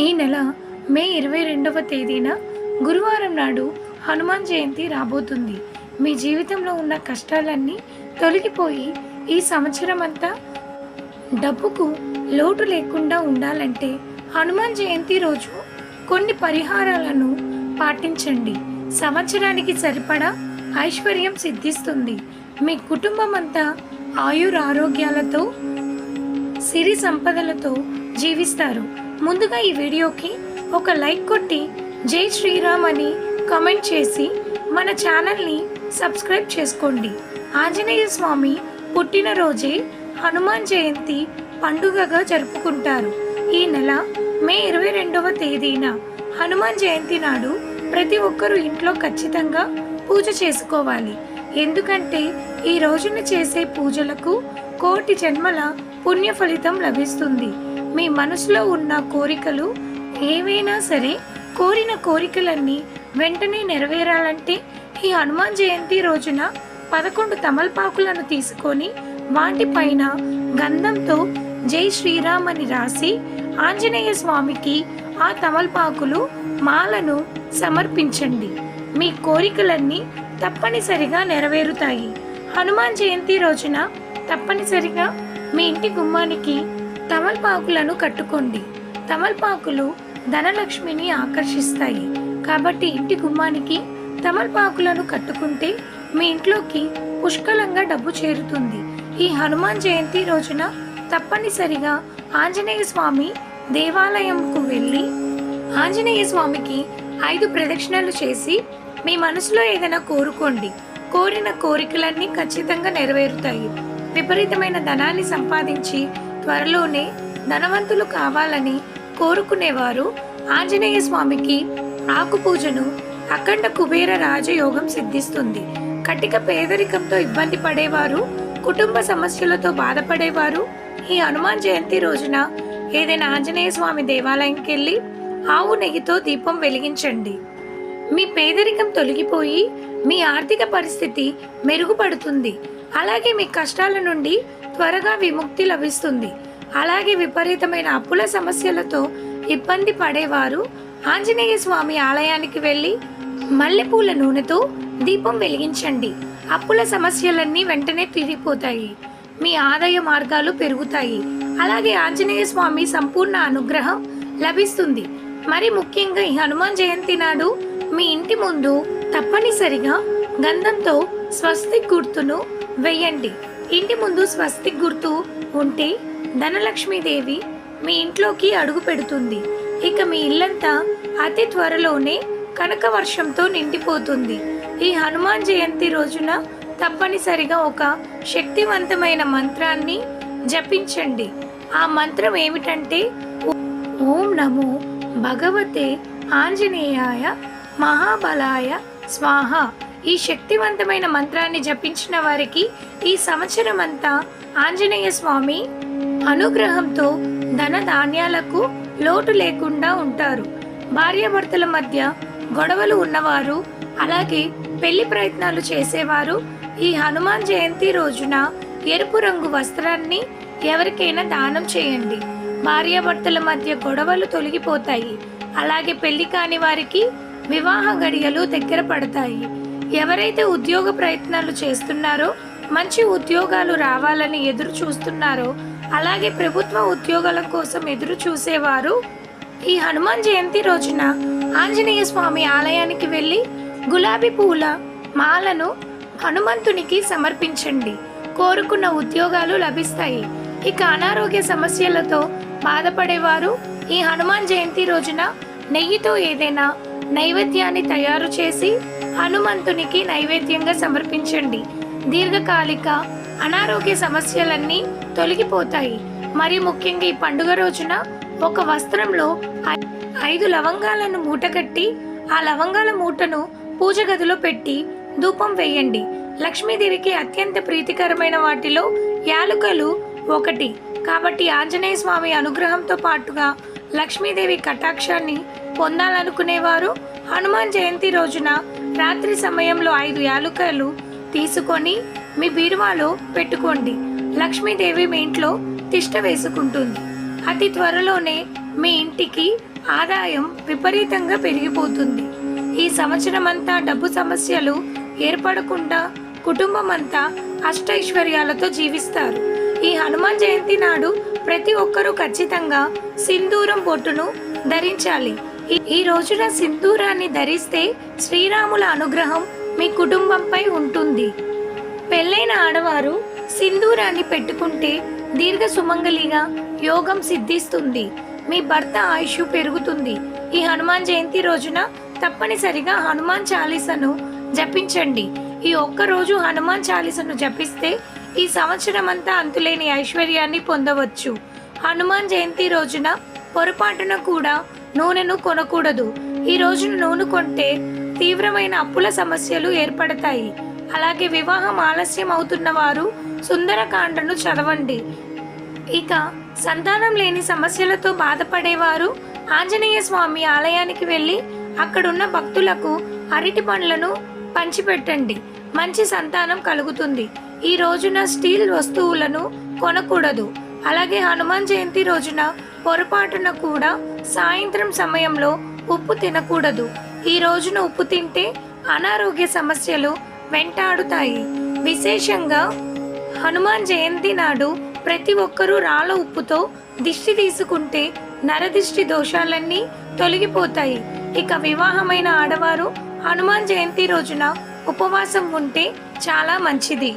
ఈ నెల మే ఇరవై రెండవ తేదీన గురువారం నాడు హనుమాన్ జయంతి రాబోతుంది. మీ జీవితంలో ఉన్న కష్టాలన్నీ తొలగిపోయి ఈ సంవత్సరం అంతా డబ్బుకు లోటు లేకుండా ఉండాలంటే హనుమాన్ జయంతి రోజు కొన్ని పరిహారాలను పాటించండి. సంవత్సరానికి సరిపడా ఐశ్వర్యం సిద్ధిస్తుంది. మీ కుటుంబం అంతా ఆయుర ఆరోగ్యాలతో సిరి సంపదలతో జీవిస్తారు. ముందుగా ఈ వీడియోకి ఒక లైక్ కొట్టి జై శ్రీరామ్ అని కమెంట్ చేసి మన ఛానల్ని సబ్స్క్రైబ్ చేసుకోండి. ఆంజనేయ స్వామి పుట్టినరోజే హనుమాన్ జయంతి పండుగగా జరుపుకుంటారు. ఈ నెల మే ఇరవై రెండవ తేదీన హనుమాన్ జయంతి నాడు ప్రతి ఒక్కరూ ఇంట్లో ఖచ్చితంగా పూజ చేసుకోవాలి. ఎందుకంటే ఈ రోజున చేసే పూజలకు కోటి జన్మల పుణ్య ఫలితం లభిస్తుంది. మీ మనసులో ఉన్న కోరికలు ఏవైనా సరే కోరిన కోరికలన్నీ వెంటనే నెరవేరాలంటే ఈ హనుమాన్ జయంతి రోజున పదకొండు తమలపాకులను తీసుకొని వాటిపైన గంధంతో జై శ్రీరామ్ అని రాసి ఆంజనేయ స్వామికి ఆ తమలపాకులు మాలను సమర్పించండి. మీ కోరికలన్నీ తప్పనిసరిగా నెరవేరుతాయి. హనుమాన్ జయంతి రోజున తప్పనిసరిగా మీ ఇంటి గుమ్మానికి తమలపాకులను కట్టుకోండి. తమలపాకులు ధనలక్ష్మిని ఆకర్షిస్తాయి. కాబట్టి ఇంటి గుమ్మానికి తమలపాకులను కట్టుకుంటే మీ ఇంట్లోకి పుష్కలంగా డబ్బు చేరుతుంది. ఈ హనుమాన్ జయంతి రోజున తప్పనిసరిగా ఆంజనేయ స్వామి దేవాలయంకు వెళ్ళి ఆంజనేయ స్వామికి ఐదు ప్రదక్షిణలు చేసి మీ మనసులో ఏదైనా కోరుకోండి. కోరిన కోరికలన్నీ ఖచ్చితంగా నెరవేరుతాయి. విపరీతమైన ధనాన్ని సంపాదించి త్వరలోనే ధనవంతులు కావాలని కోరుకునేవారు. ఆంజనేయ స్వామికి ఆకు పూజను అఖండ కుబేర రాజయోగం సిద్ధిస్తుంది. కటిక పేదరికంతో ఇబ్బంది పడేవారు కుటుంబ సమస్యలతో బాధపడేవారు. ఈ హనుమాన్ జయంతి రోజున ఏదైనా ఆంజనేయ స్వామి దేవాలయంకి వెళ్ళి ఆవు నెయ్యితో దీపం వెలిగించండి. మీ పేదరికం తొలగిపోయి మీ ఆర్థిక పరిస్థితి మెరుగుపడుతుంది. అలాగే మీ కష్టాల నుండి త్వరగా విముక్తి లభిస్తుంది. అలాగే విపరీతమైన అప్పుల సమస్యలతో ఇబ్బంది పడేవారు ఆంజనేయ స్వామి ఆలయానికి వెళ్ళి మల్లెపూల నూనెతో దీపం వెలిగించండి. అప్పుల సమస్యలన్నీ వెంటనే తీరిపోతాయి. మీ ఆదాయ మార్గాలు పెరుగుతాయి. అలాగే ఆంజనేయ స్వామి సంపూర్ణ అనుగ్రహం లభిస్తుంది. మరి ముఖ్యంగా ఈ హనుమాన్ జయంతి నాడు మీ ఇంటి ముందు తప్పనిసరిగా గంధంతో స్వస్తి గుర్తును వెయ్యండి ఇంటి ముందు స్వస్తిక్ గుర్తు ఉంటే ధనలక్ష్మీదేవి మీ ఇంట్లోకి అడుగు పెడుతుంది. ఇక మీ ఇల్లంతా అతి త్వరలోనే కనక వర్షంతో నిండిపోతుంది. ఈ హనుమాన్ జయంతి రోజున తప్పనిసరిగా ఒక శక్తివంతమైన మంత్రాన్ని జపించండి. ఆ మంత్రం ఏమిటంటే ఓం నమో భగవతే ఆంజనేయాయ మహాబలాయ స్వాహ. ఈ శక్తివంతమైన మంత్రాన్ని జపించిన వారికి ఈ సంవత్సరం అంతా ఆంజనేయ స్వామి అనుగ్రహంతో ధన ధాన్యాలకు లోటు లేకుండా ఉంటారు. భార్యాభర్తల మధ్య గొడవలు ఉన్నవారు అలాగే పెళ్ళి ప్రయత్నాలు చేసేవారు ఈ హనుమాన్ జయంతి రోజున ఎరుపు రంగు వస్త్రాన్ని ఎవరికైనా దానం చేయండి. భార్యాభర్తల మధ్య గొడవలు తొలగిపోతాయి. అలాగే పెళ్ళి కాని వారికి వివాహ గడియలు దగ్గర పడతాయి. ఎవరైతే ఉద్యోగ ప్రయత్నాలు చేస్తున్నారో మంచి ఉద్యోగాలు రావాలని ఎదురు చూస్తున్నారో అలాగే ప్రభుత్వ ఉద్యోగాల కోసం ఎదురు చూసేవారు ఈ హనుమాన్ జయంతి రోజున ఆంజనేయ స్వామి ఆలయానికి వెళ్ళి గులాబీ పూల మాలను హనుమంతునికి సమర్పించండి. కోరుకున్న ఉద్యోగాలు లభిస్తాయి. ఇక అనారోగ్య సమస్యలతో బాధపడేవారు ఈ హనుమాన్ జయంతి రోజున నెయ్యితో ఏదైనా నైవేద్యాన్ని తయారు చేసి హనుమంతునికి నైవేద్యంగా సమర్పించండి. దీర్ఘకాలిక అనారోగ్య సమస్యలన్నీ తొలగిపోతాయి. మరి ముఖ్యంగా ఈ పండుగ రోజున ఒక వస్త్రంలో ఐ- ఐదు లవంగాలను మూటగట్టి ఆ లవంగాల మూటను పూజ గదిలో పెట్టి ధూపం వేయండి. లక్ష్మీదేవికి అత్యంత ప్రీతికరమైన వాటిలో యాలుకలు ఒకటి. కాబట్టి ఆంజనేయ స్వామి అనుగ్రహంతో పాటుగా లక్ష్మీదేవి కటాక్షాన్ని పొందాలనుకునేవారు హనుమాన్ జయంతి రోజున రాత్రి సమయంలో ఐదు యాలుకలు తీసుకొని మీ బీరువాలో పెట్టుకోండి. లక్ష్మీదేవి మీ ఇంట్లో తిష్ట వేసుకుంటుంది. అతి త్వరలోనే మీ ఇంటికి ఆదాయం విపరీతంగా పెరిగిపోతుంది. ఈ సంవత్సరం అంతా డబ్బు సమస్యలు ఏర్పడకుండా కుటుంబం అంతా అష్టైశ్వర్యాలతో జీవిస్తారు. ఈ హనుమాన్ జయంతి నాడు ప్రతి ఒక్కరూ ఖచ్చితంగా సింధూరం బొట్టును ధరించాలి. ఈ- ఈ రోజున సింధూరాన్ని ధరిస్తే శ్రీరాముల అనుగ్రహం మీ కుటుంబంపై ఉంటుంది. పెళ్ళైన ఆడవారు సింధూరాన్ని పెట్టుకుంటే దీర్ఘ సుమంగలిగా యోగం సిద్ధిస్తుంది. మీ భర్త ఆయుష్ పెరుగుతుంది. ఈ హనుమాన్ జయంతి రోజున తప్పనిసరిగా హనుమాన్ చాలీసను జపించండి. ఈ ఒక్క రోజు హనుమాన్ చాలీసను జపిస్తే ఈ సంవత్సరం అంతా అంతులేని ఐశ్వర్యాన్ని పొందవచ్చు. హనుమాన్ జయంతి రోజున పొరపాటున కూడా నూనెను కొనకూడదు. ఈ రోజున నూనె కొంటే తీవ్రమైన అప్పుల సమస్యలు ఏర్పడతాయి. అలాగే వివాహం ఆలస్యం అవుతున్న వారు సుందరకాండను చదవండి. ఇక సంతానం లేని సమస్యలతో బాధపడేవారు ఆంజనేయ స్వామి ఆలయానికి వెళ్ళి అక్కడున్న భక్తులకు అరటి పండ్లను పంచిపెట్టండి. మంచి సంతానం కలుగుతుంది. ఈ రోజున స్టీల్ వస్తువులను కొనకూడదు. అలాగే హనుమాన్ జయంతి రోజున పొరపాటున కూడా సాయంత్రం సమయంలో ఉప్పు తినకూడదు. ఈ రోజున ఉప్పు తింటే అనారోగ్య సమస్యలు వెంటాడుతాయి. విశేషంగా హనుమాన్ జయంతి నాడు ప్రతి ఒక్కరూ రాళ్ళ ఉప్పుతో దిష్టి తీసుకుంటే నరదిష్టి దోషాలన్నీ తొలగిపోతాయి. ఇక వివాహమైన ఆడవారు హనుమాన్ జయంతి రోజున ఉపవాసం ఉంటే చాలా మంచిది.